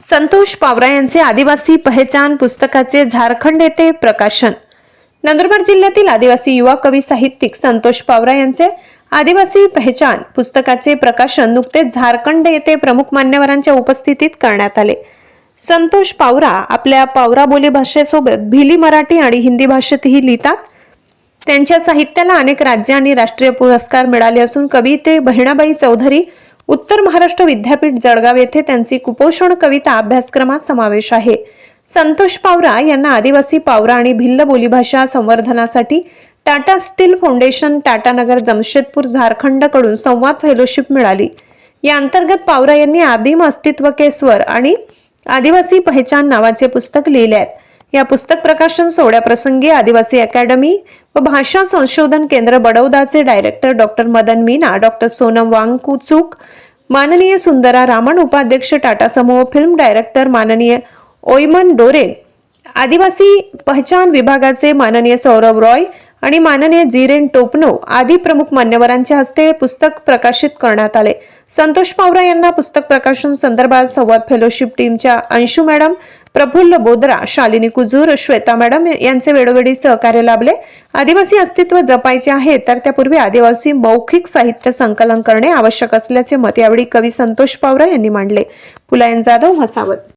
संतोष पावरा यांचे आदिवासी पहचान पुस्तकाचे झारखंड येथे प्रकाशन. नंदुरबार जिल्ह्यातील आदिवासी युवा कवी साहित्यिक संतोष पावरा यांचे आदिवासी पहचान पुस्तकाचे प्रकाशन नुकतेच झारखंड येथे प्रमुख मान्यवरांच्या उपस्थितीत करण्यात आले. संतोष पावरा आपल्या पावरा बोली भाषेसोबत भिली मराठी आणि हिंदी भाषेतही लिहितात. त्यांच्या साहित्याला अनेक राज्य आणि राष्ट्रीय पुरस्कार मिळाले असून कविते बहिणाबाई चौधरी उत्तर महाराष्ट्र विद्यापीठ जळगाव येथे त्यांची कुपोषण कविता अभ्यासक्रमात समावेश आहे. संतोष पावरा यांना आदिवासी पावरा आणि भिल्ल बोलीभाषा संवर्धनासाठी टाटा स्टील फाउंडेशन टाटानगर जमशेदपूर झारखंडकडून संवाद फेलोशिप मिळाली. या अंतर्गत पावरा यांनी आदिम अस्तित्व के स्वर आणि आदिवासी पहचान नावाचे पुस्तक लिहिले आहेत. या पुस्तक प्रकाशन सोहळ्याप्रसंगी आदिवासी अकॅडमी व भाषा संशोधन केंद्र बडौदाचे director doctor Madan Meena doctor Sonam Wangchuk माननीय सुंदरा रामन उपाध्यक्ष टाटा समूह फिल्म डायरेक्टर माननीय ओयमन डोरे आदिवासी पहचान विभागाचे माननीय सौरभ रॉय आणि माननीय जिरेन टोपनो आदी प्रमुख मान्यवरांच्या हस्ते हे पुस्तक प्रकाशित करण्यात आले. संतोष पावरा यांना पुस्तक प्रकाशन संदर्भात संवाद फेलोशिप टीमच्या अंशू मॅडम प्रफुल्ल बोद्रा शालिनी कुजूर श्वेता मॅडम यांचे वेळोवेळी सहकार्य लाभले. आदिवासी अस्तित्व जपायचे आहे तर त्यापूर्वी आदिवासी मौखिक साहित्य संकलन करणे आवश्यक असल्याचे मत यावेळी कवी संतोष पावरा यांनी मांडले. पुलायन जाधव म्हसावत